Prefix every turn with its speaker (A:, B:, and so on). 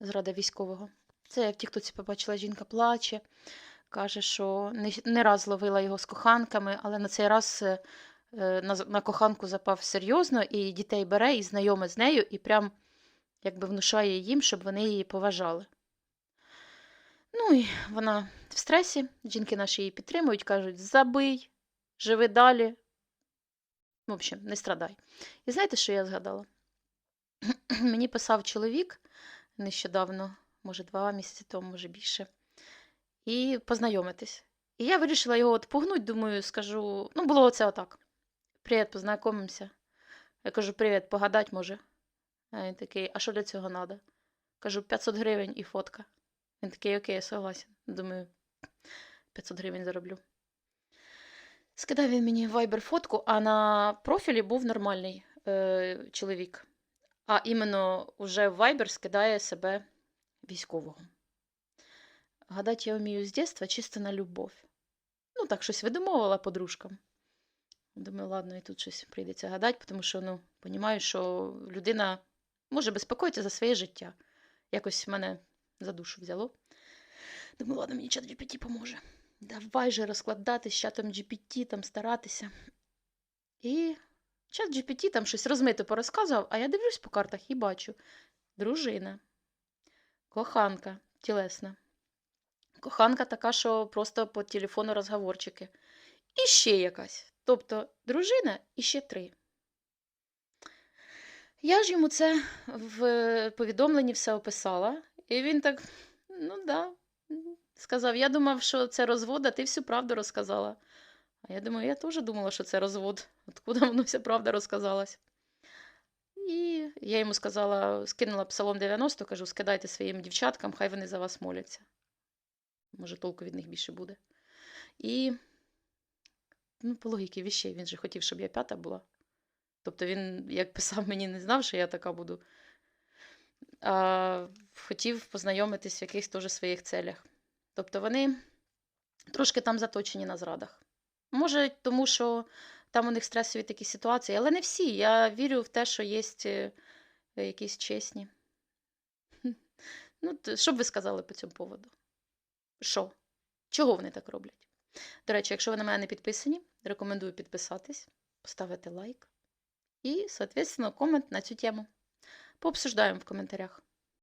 A: зрада військового. Це в тіктоці побачила, жінка плаче, каже, що не, не раз ловила його з коханками, але на цей раз е, е, на, на коханку запав серйозно, і дітей бере, і знайоме з нею, і прям якби внушає їм, щоб вони її поважали. Ну і вона в стресі, жінки наші її підтримують, кажуть: забий, живи далі. В общем, не страдай. І знаєте, що я згадала? Мені писав чоловік нещодавно, може, два місяці тому, може більше, і познайомитись. І я вирішила його от думаю, скажу, ну, було оце отак. Привіт, познайомимося. Я кажу, привіт, погадать може. А він такий, а що для цього треба? Кажу, 500 гривень і фотка. Він такий, окей, согласен. Думаю, 500 гривень зароблю. Скидав він мені в Viber фотку, а на профілі був нормальний е, чоловік. А іменно вже в Viber скидає себе військового. Гадать я вмію з дитинства чисто на любов. Ну, так щось видумовувала подружкам. Думаю, ладно, і тут щось прийдеться гадати, тому що, ну, розумію, що людина може безпокоїтися за своє життя. Якось мене за душу взяло. Думаю, ладно, мені чат GPT поможе. Давай же розкладати з чатом GPT, там старатися. І чат GPT там щось розмито порозказував, а я дивлюсь по картах і бачу: дружина, коханка тілесна. Коханка така, що просто по телефону розговорчики. І ще якась. Тобто дружина і ще три. Я ж йому це в повідомленні все описала, і він так, ну да, сказав: я думав, що це розвод, а ти всю правду розказала. А я думаю, я теж думала, що це розвод. Откуда воно вся правда розказалась? І я йому сказала, скинула Псалом 90, кажу, скидайте своїм дівчаткам, хай вони за вас моляться. Може, толку від них більше буде. І, ну, по логіки віщей, він же хотів, щоб я п'ята була. Тобто він, як писав, мені не знав, що я така буду. А хотів познайомитись в якихось теж своїх целях. Тобто вони трошки там заточені на зрадах. Може, тому що там у них стресові такі ситуації, але не всі. Я вірю в те, що є е, якісь чесні. Ну, що б ви сказали по цьому поводу? Що? Чого вони так роблять? До речі, якщо ви на мене не підписані, рекомендую підписатись, поставити лайк і, соответственно, комент на цю тему. Пообсуждаємо в коментарях.